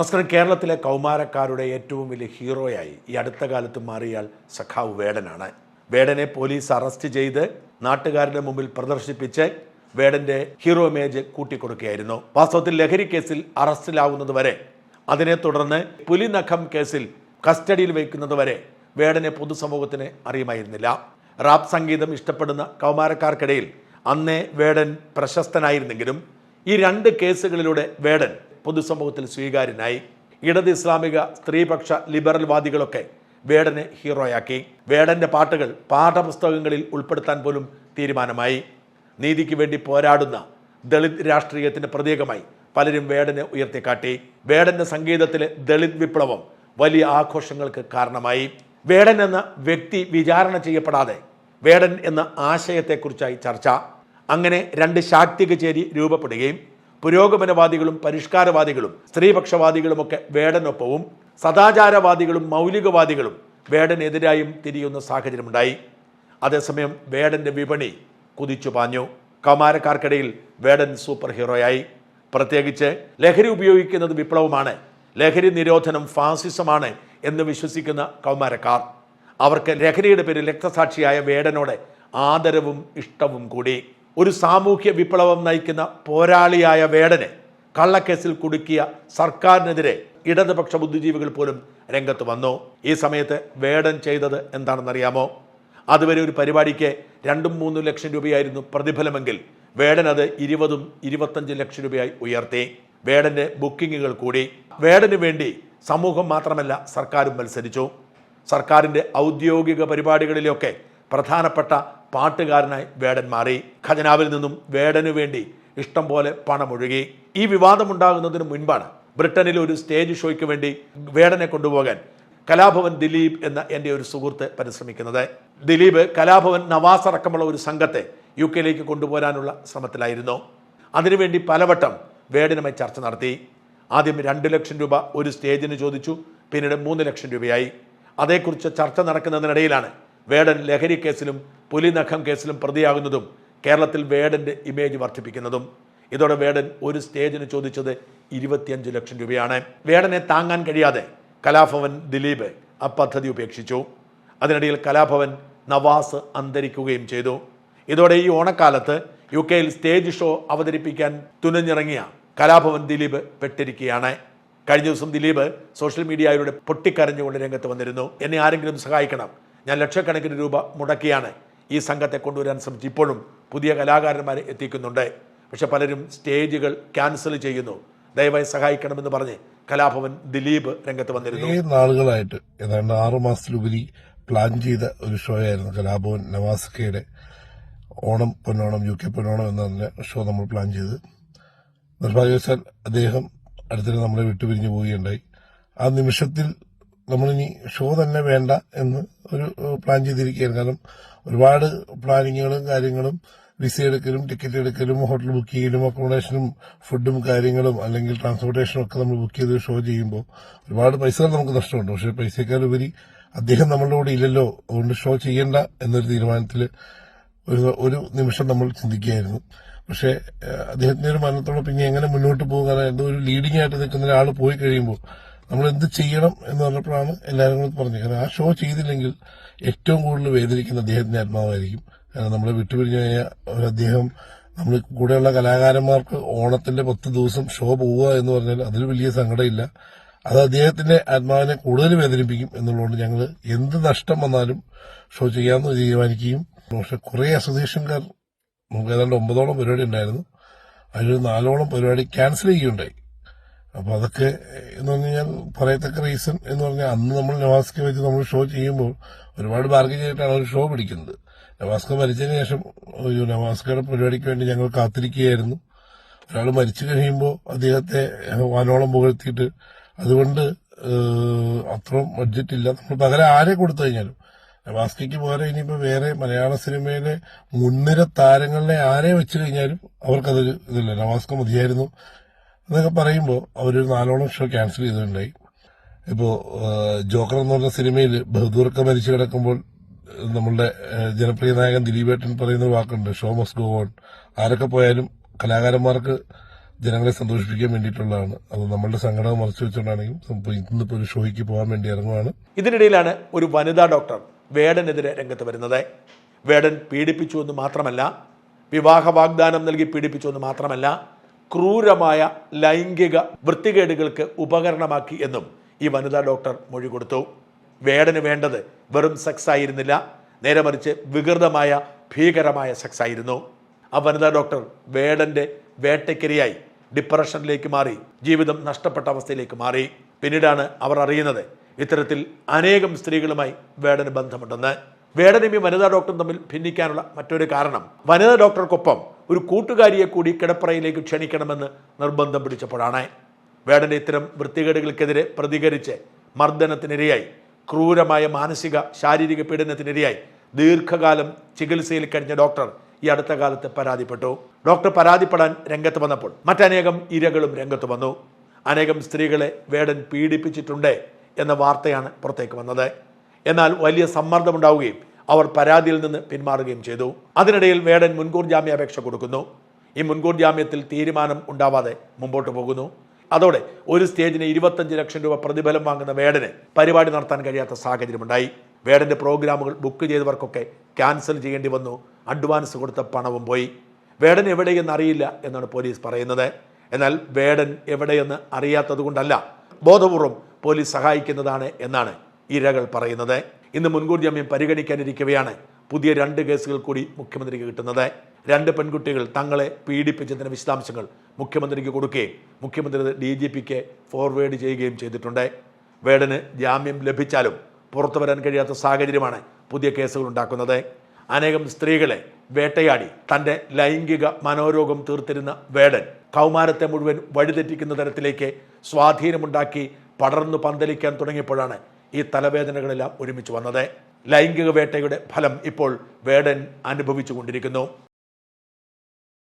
നമസ്കാരം. കേരളത്തിലെ കൗമാരക്കാരുടെ ഏറ്റവും വലിയ ഹീറോയായി ഈ അടുത്ത കാലത്ത് മാറിയാൽ സഖാവ് വേടനാണ്. വേടനെ പോലീസ് അറസ്റ്റ് ചെയ്ത് നാട്ടുകാരുടെ മുമ്പിൽ പ്രദർശിപ്പിച്ച് വേടന്റെ ഹീറോ ഇമേജ് കൂട്ടിക്കൊടുക്കുകയായിരുന്നു. വാസ്തവത്തിൽ ലഹരി കേസിൽ അറസ്റ്റിലാവുന്നത് വരെ അതിനെ തുടർന്ന് പുലിനഖം കേസിൽ കസ്റ്റഡിയിൽ വയ്ക്കുന്നത് വരെ വേടനെ പൊതുസമൂഹത്തിന് അറിയുമായിരുന്നില്ല. റാപ്പ് സംഗീതം ഇഷ്ടപ്പെടുന്ന കൗമാരക്കാർക്കിടയിൽ അന്നേ വേടൻ പ്രശസ്തനായിരുന്നെങ്കിലും ഈ രണ്ട് കേസുകളിലൂടെ വേടൻ പൊതുസമൂഹത്തിൽ സ്വീകാര്യനായി ഇടത് ഇസ്ലാമിക സ്ത്രീപക്ഷ ലിബറൽ വാദികളൊക്കെ വേടനെ ഹീറോയാക്കി. വേടന്റെ പാട്ടുകൾ പാഠപുസ്തകങ്ങളിൽ ഉൾപ്പെടുത്താൻ പോലും തീരുമാനമായി. നീതിക്ക് വേണ്ടി പോരാടുന്ന ദളിത് രാഷ്ട്രീയത്തിന്റെ പ്രതീകമായി പലരും വേടനെ ഉയർത്തിക്കാട്ടി. വേടന്റെ സംഗീതത്തിലെ ദളിത് വിപ്ലവം വലിയ ആഘോഷങ്ങൾക്ക് കാരണമായി. വേടൻ എന്ന വ്യക്തി വിചാരണ ചെയ്യപ്പെടാതെ വേടൻ എന്ന ആശയത്തെക്കുറിച്ചായി ചർച്ച. അങ്ങനെ രണ്ട് ശാക്തിക ചേരി രൂപപ്പെടുകയും പുരോഗമനവാദികളും പരിഷ്കാരവാദികളും സ്ത്രീപക്ഷവാദികളുമൊക്കെ വേടനൊപ്പവും സദാചാരവാദികളും മൗലികവാദികളും വേടനെതിരായും തിരിയുന്ന സാഹചര്യമുണ്ടായി. അതേസമയം വേടന്റെ വിപണി കുതിച്ചു പാഞ്ഞു. കൗമാരക്കാർക്കിടയിൽ വേടൻ സൂപ്പർ ഹീറോയായി പ്രത്യേകിച്ച് ലഹരി ഉപയോഗിക്കുന്നത് വിപ്ലവമാണ്. ലഹരി നിരോധനം ഫാസിസമാണ് എന്ന് വിശ്വസിക്കുന്ന കൗമാരക്കാർ. അവർക്ക് ലഹരിയുടെ പേരിൽ രക്തസാക്ഷിയായ വേടനോട് ആദരവും ഇഷ്ടവും കൂടി. ഒരു സാമൂഹ്യ വിപ്ലവം നയിക്കുന്ന പോരാളിയായ വേടനെ കള്ളക്കേസിൽ കുടുക്കിയ സർക്കാരിനെതിരെ ഇടതുപക്ഷ ബുദ്ധിജീവികൾ പോലും രംഗത്ത് വന്നു. ഈ സമയത്ത് വേടൻ ചെയ്തത് എന്താണെന്നറിയാമോ? അതുവരെ ഒരു പരിപാടിക്ക് രണ്ടും മൂന്നും ലക്ഷം രൂപയായിരുന്നു പ്രതിഫലമെങ്കിൽ വേടൻ അത് ഇരുപതും ഇരുപത്തഞ്ച് ലക്ഷം രൂപയായി ഉയർത്തി. വേടന്റെ ബുക്കിങ്ങുകൾ കൂടി. വേടന് വേണ്ടി സമൂഹം മാത്രമല്ല സർക്കാരും മത്സരിച്ചു. സർക്കാരിന്റെ ഔദ്യോഗിക പരിപാടികളിലൊക്കെ പ്രധാനപ്പെട്ട പാട്ടുകാരനായി വേടൻ മാറി. ഖജനാവിൽ നിന്നും വേടനു വേണ്ടി ഇഷ്ടം പോലെ പണമൊഴുകി. ഈ വിവാദമുണ്ടാകുന്നതിന് മുൻപാണ് ബ്രിട്ടനിൽ ഒരു സ്റ്റേജ് ഷോയ്ക്ക് വേണ്ടി വേടനെ കൊണ്ടുപോകാൻ കലാഭവൻ ദിലീപ് എന്ന എന്റെ ഒരു സുഹൃത്ത് പരിശ്രമിക്കുന്നത്. ദിലീപ് കലാഭവൻ നവാസ് അടക്കമുള്ള ഒരു സംഘത്തെ യു കെയിലേക്ക് കൊണ്ടുപോരാനുള്ള ശ്രമത്തിലായിരുന്നു. അതിനുവേണ്ടി പലവട്ടം വേടനുമായി ചർച്ച നടത്തി. ആദ്യം രണ്ട് ലക്ഷം രൂപ ഒരു സ്റ്റേജിന് ചോദിച്ചു പിന്നീട് മൂന്ന് ലക്ഷം രൂപയായി. അതേക്കുറിച്ച് ചർച്ച നടക്കുന്നതിനിടയിലാണ് വേടൻ ലഹരി കേസിലും പുലിനഖം കേസിലും പ്രതിയാകുന്നതും കേരളത്തിൽ വേടന്റെ ഇമേജ് വർദ്ധിപ്പിക്കുന്നതും. ഇതോടെ വേടൻ ഒരു സ്റ്റേജിന് ചോദിച്ചത് ഇരുപത്തിയഞ്ച് ലക്ഷം രൂപയാണ്. വേടനെ താങ്ങാൻ കഴിയാതെ കലാഭവൻ ദിലീപ് ആ പദ്ധതി ഉപേക്ഷിച്ചു. അതിനിടയിൽ കലാഭവൻ നവാസ് അന്തരിക്കുകയും ചെയ്തു. ഇതോടെ ഈ ഓണക്കാലത്ത് യു കെയിൽ സ്റ്റേജ് ഷോ അവതരിപ്പിക്കാൻ തുനിഞ്ഞിറങ്ങിയ കലാഭവൻ ദിലീപ് പെട്ടിരിക്കുകയാണ്. കഴിഞ്ഞ ദിവസം ദിലീപ് സോഷ്യൽ മീഡിയയിലൂടെ പൊട്ടിക്കരഞ്ഞുകൊണ്ട് രംഗത്ത് വന്നിരുന്നു. എന്നെ ആരെങ്കിലും സഹായിക്കണം ഞാൻ ലക്ഷക്കണക്കിന് രൂപ മുടക്കിയാണ് ഈ സംഘത്തെ കൊണ്ടുവരാൻ ശ്രമിച്ചു ഇപ്പോഴും പുതിയ കലാകാരന്മാരെ എത്തിക്കുന്നുണ്ട്. പക്ഷെ പലരും സ്റ്റേജുകൾ ക്യാൻസൽ ചെയ്യുന്നു. ദയവായി സഹായിക്കണമെന്ന് പറഞ്ഞ് കലാഭവൻ ദിലീപ് രംഗത്ത് വന്നിരുന്നു. നാളുകളായിട്ട് ഏതാണ്ട് ആറു മാസത്തിലുപരി പ്ലാൻ ചെയ്ത ഒരു ഷോ ആയിരുന്നു കലാഭവൻ നവാസ്കയുടെ ഓണം പൊന്നോണം യു കെ പൊന്നോണം എന്ന ഷോ നമ്മൾ പ്ലാൻ ചെയ്ത് നിർഭാഗ്യവശാൽ അദ്ദേഹം അടുത്തിടെ നമ്മളെ വിട്ടുപിരിഞ്ഞു പോവുകയുണ്ടായി. ആ നിമിഷത്തിൽ നമ്മളിനി ഷോ തന്നെ വേണ്ട എന്ന് ഒരു പ്ലാൻ ചെയ്തിരിക്കുകയാണ്. കാരണം ഒരുപാട് പ്ലാനിങ്ങുകളും കാര്യങ്ങളും വിസ എടുക്കലും ടിക്കറ്റ് എടുക്കലും ഹോട്ടൽ ബുക്ക് ചെയ്യലും അക്കോമഡേഷനും ഫുഡും കാര്യങ്ങളും അല്ലെങ്കിൽ ട്രാൻസ്പോർട്ടേഷനും ഒക്കെ നമ്മൾ ബുക്ക് ചെയ്ത് ഷോ ചെയ്യുമ്പോൾ ഒരുപാട് പൈസകൾ നമുക്ക് നഷ്ടമുണ്ട്. പക്ഷേ പൈസക്കാരുപരി അദ്ദേഹം നമ്മളുടെ കൂടെ ഇല്ലല്ലോ. അതുകൊണ്ട് ഷോ ചെയ്യണ്ട എന്നൊരു തീരുമാനത്തിൽ ഒരു ഒരു നിമിഷം നമ്മൾ ചിന്തിക്കുകയായിരുന്നു. പക്ഷേ അദ്ദേഹത്തിന്റെ ഒരു മരണത്തോടെ പിന്നെ എങ്ങനെ മുന്നോട്ട് പോകുക എന്തോ ഒരു ലീഡിംഗ് ആയിട്ട് നിൽക്കുന്ന ഒരാൾ പോയി കഴിയുമ്പോൾ നമ്മൾ എന്ത് ചെയ്യണം എന്ന് പറഞ്ഞപ്പോഴാണ് എല്ലാവരും കൂടെ പറഞ്ഞത് കാരണം ആ ഷോ ചെയ്തില്ലെങ്കിൽ ഏറ്റവും കൂടുതൽ വേദനിക്കുന്ന അദ്ദേഹത്തിന്റെ ആത്മാവായിരിക്കും. കാരണം നമ്മളെ വിട്ടുപിരിഞ്ഞു കഴിഞ്ഞാൽ ഒരു അദ്ദേഹം നമ്മൾ കൂടെയുള്ള കലാകാരന്മാർക്ക് ഓണത്തിന്റെ പത്ത് ദിവസം ഷോ പോവുക എന്ന് പറഞ്ഞാൽ അതിൽ വലിയ സങ്കടമില്ല. അത് അദ്ദേഹത്തിന്റെ ആത്മാവിനെ കൂടുതൽ വേദനിപ്പിക്കും എന്നുള്ളതുകൊണ്ട് ഞങ്ങൾ എന്ത് നഷ്ടം വന്നാലും ഷോ ചെയ്യാമെന്ന് തീരുമാനിക്കുകയും പക്ഷെ കുറെ അസോസിയേഷൻകാർ നമുക്ക് ഏതാണ്ട് ഒമ്പതോളം പരിപാടി ഉണ്ടായിരുന്നു. അതിലൊരു നാലോളം പരിപാടി ക്യാൻസൽ ചെയ്യുകയുണ്ടായി. അപ്പൊ അതൊക്കെ എന്ന് പറഞ്ഞു കഴിഞ്ഞാൽ പറയത്തക്ക റീസൺ എന്ന് പറഞ്ഞാൽ അന്ന് നമ്മൾ നവാസ്ക വെച്ച് നമ്മൾ ഷോ ചെയ്യുമ്പോൾ ഒരുപാട് ബാർഗൻ ചെയ്തിട്ടാണ് ഒരു ഷോ പിടിക്കുന്നത്. നവാസ്ക മരിച്ചതിന് ശേഷം നവാസ്കയുടെ പരിപാടിക്ക് വേണ്ടി ഞങ്ങൾ കാത്തിരിക്കുകയായിരുന്നു. ഒരാൾ മരിച്ചു കഴിയുമ്പോൾ അദ്ദേഹത്തെ വാനോളം പുകഴ്ത്തിയിട്ട് അതുകൊണ്ട് അത്ര അത്രയും ബഡ്ജറ്റ് ഇല്ല. നമ്മൾ പകരം ആരെ കൊടുത്തു കഴിഞ്ഞാലും? നവാസ്കയ്ക്ക് പോലെ ഇനിയിപ്പോൾ വേറെ മലയാള സിനിമയിലെ മുൻനിര താരങ്ങളിലെ ആരെ വെച്ച് കഴിഞ്ഞാലും അവർക്കതൊരു ഇതില്ല. നവാസ്ക മതിയായിരുന്നു. എന്നൊക്കെ പറയുമ്പോൾ അവരൊരു നാലോളം ഷോ ക്യാൻസൽ ചെയ്തിട്ടുണ്ടായി. ഇപ്പോൾ ജോക്കർ എന്ന് പറഞ്ഞ സിനിമയിൽ ബഹദൂർക്ക മരിച്ചു കിടക്കുമ്പോൾ നമ്മളുടെ ജനപ്രിയ നായകൻ ദിലീപേട്ടൻ പറയുന്ന ഒരു വാക്കുണ്ട് ഷോ മസ്റ്റ് ഗോ ഓൺ ആരൊക്കെ പോയാലും കലാകാരന്മാർക്ക് ജനങ്ങളെ സന്തോഷിപ്പിക്കാൻ വേണ്ടിയിട്ടുള്ളതാണ്. അത് നമ്മളുടെ സങ്കടം മറച്ചു വെച്ചുകൊണ്ടാണെങ്കിലും ഇപ്പൊ ഇന്നിപ്പോ ഒരു ഷോയ്ക്ക് പോകാൻ വേണ്ടി ഇറങ്ങുവാണ്. ഇതിനിടയിലാണ് ഒരു വനിതാ ഡോക്ടർ വേടനെതിരെ രംഗത്ത് വരുന്നത്. വേടൻ പീഡിപ്പിച്ചു എന്ന് മാത്രമല്ല വിവാഹ വാഗ്ദാനം നൽകി പീഡിപ്പിച്ചു എന്ന് മാത്രമല്ല ക്രൂരമായ ലൈംഗിക വൃത്തികേടുകൾക്ക് ഉപകരണമാക്കി എന്നും ഈ വനിതാ ഡോക്ടർ മൊഴി കൊടുത്തു. വേടന് വേണ്ടത് വെറും സെക്സ് ആയിരുന്നില്ല. നേരെ മറിച്ച് വികൃതമായ ഭീകരമായ സെക്സ് ആയിരുന്നു. ആ വനിതാ ഡോക്ടർ വേടന്റെ വേട്ടയ്ക്കിരയായി ഡിപ്രഷനിലേക്ക് മാറി ജീവിതം നഷ്ടപ്പെട്ട അവസ്ഥയിലേക്ക് മാറി. പിന്നീടാണ് അവർ അറിയുന്നത് ഇത്തരത്തിൽ അനേകം സ്ത്രീകളുമായി വേടന് ബന്ധമുണ്ടെന്ന്. വേടനും ഈ വനിതാ ഡോക്ടറും തമ്മിൽ ഭിന്നിക്കാനുള്ള മറ്റൊരു കാരണം വനിതാ ഡോക്ടർക്കൊപ്പം ഒരു കൂട്ടുകാരിയെ കൂടി കിടപ്പറയിലേക്ക് ക്ഷണിക്കണമെന്ന് നിർബന്ധം പിടിച്ചപ്പോഴാണ് വേടന്റെ ഇത്തരം വൃത്തികേടുകൾക്കെതിരെ പ്രതികരിച്ച് മർദ്ദനത്തിനിരയായി ക്രൂരമായ മാനസിക ശാരീരിക പീഡനത്തിനിരയായി ദീർഘകാലം ചികിത്സയിൽ കഴിഞ്ഞ ഡോക്ടർ ഈ അടുത്ത കാലത്ത് പരാതിപ്പെട്ടു. ഡോക്ടർ പരാതിപ്പെടാൻ രംഗത്ത് വന്നപ്പോൾ മറ്റനേകം ഇരകളും രംഗത്ത് വന്നു. അനേകം സ്ത്രീകളെ വേടൻ പീഡിപ്പിച്ചിട്ടുണ്ട് എന്ന വാർത്തയാണ് പുറത്തേക്ക് വന്നത്. എന്നാൽ വലിയ സമ്മർദ്ദമുണ്ടാവുകയും അവർ പരാതിയിൽ നിന്ന് പിന്മാറുകയും ചെയ്തു. അതിനിടയിൽ വേടൻ മുൻകൂർ ജാമ്യാപേക്ഷ കൊടുക്കുന്നു. ഈ മുൻകൂർ ജാമ്യത്തിൽ തീരുമാനം ഉണ്ടാവാതെ മുമ്പോട്ട് പോകുന്നു. അതോടെ ഒരു സ്റ്റേജിന് ഇരുപത്തഞ്ച് ലക്ഷം രൂപ പ്രതിഫലം വാങ്ങുന്ന വേടന് പരിപാടി നടത്താൻ കഴിയാത്ത സാഹചര്യമുണ്ടായി. വേടന്റെ പ്രോഗ്രാമുകൾ ബുക്ക് ചെയ്തവർക്കൊക്കെ ക്യാൻസൽ ചെയ്യേണ്ടി വന്നു. അഡ്വാൻസ് കൊടുത്ത പണവും പോയി. വേടൻ എവിടെയെന്ന് അറിയില്ല എന്നാണ് പോലീസ് പറയുന്നത്. എന്നാൽ വേടൻ എവിടെയെന്ന് അറിയാത്തതുകൊണ്ടല്ല ബോധപൂർവം പോലീസ് സഹായിക്കുന്നതാണ് എന്നാണ് ഇരകൾ പറയുന്നത്. ഇന്ന് മുൻകൂർ ജാമ്യം പരിഗണിക്കാനിരിക്കവെയാണ് പുതിയ രണ്ട് കേസുകൾ കൂടി മുഖ്യമന്ത്രിക്ക് കിട്ടുന്നത്. രണ്ട് പെൺകുട്ടികൾ തങ്ങളെ പീഡിപ്പിച്ചതിന്റെ വിശദാംശങ്ങൾ മുഖ്യമന്ത്രിക്ക് കൊടുക്കുകയും മുഖ്യമന്ത്രി ഡി ജി പിക്ക് ഫോർവേഡ് ചെയ്യുകയും ചെയ്തിട്ടുണ്ട്. വേടന് ജാമ്യം ലഭിച്ചാലും പുറത്തു വരാൻ കഴിയാത്ത സാഹചര്യമാണ് പുതിയ കേസുകൾ ഉണ്ടാക്കുന്നത്. അനേകം സ്ത്രീകളെ വേട്ടയാടി തന്റെ ലൈംഗിക മനോരോഗം തീർത്തിരുന്ന വേടൻ കൗമാരത്തെ മുഴുവൻ വഴിതെറ്റിക്കുന്ന തരത്തിലേക്ക് സ്വാധീനമുണ്ടാക്കി പടർന്നു പന്തലിക്കാൻ തുടങ്ങിയപ്പോഴാണ് ഈ തലവേദനകളെല്ലാം ഒരുമിച്ച് വന്നത്. ലൈംഗിക വേട്ടയുടെ ഫലം ഇപ്പോൾ വേടൻ അനുഭവിച്ചു കൊണ്ടിരിക്കുന്നു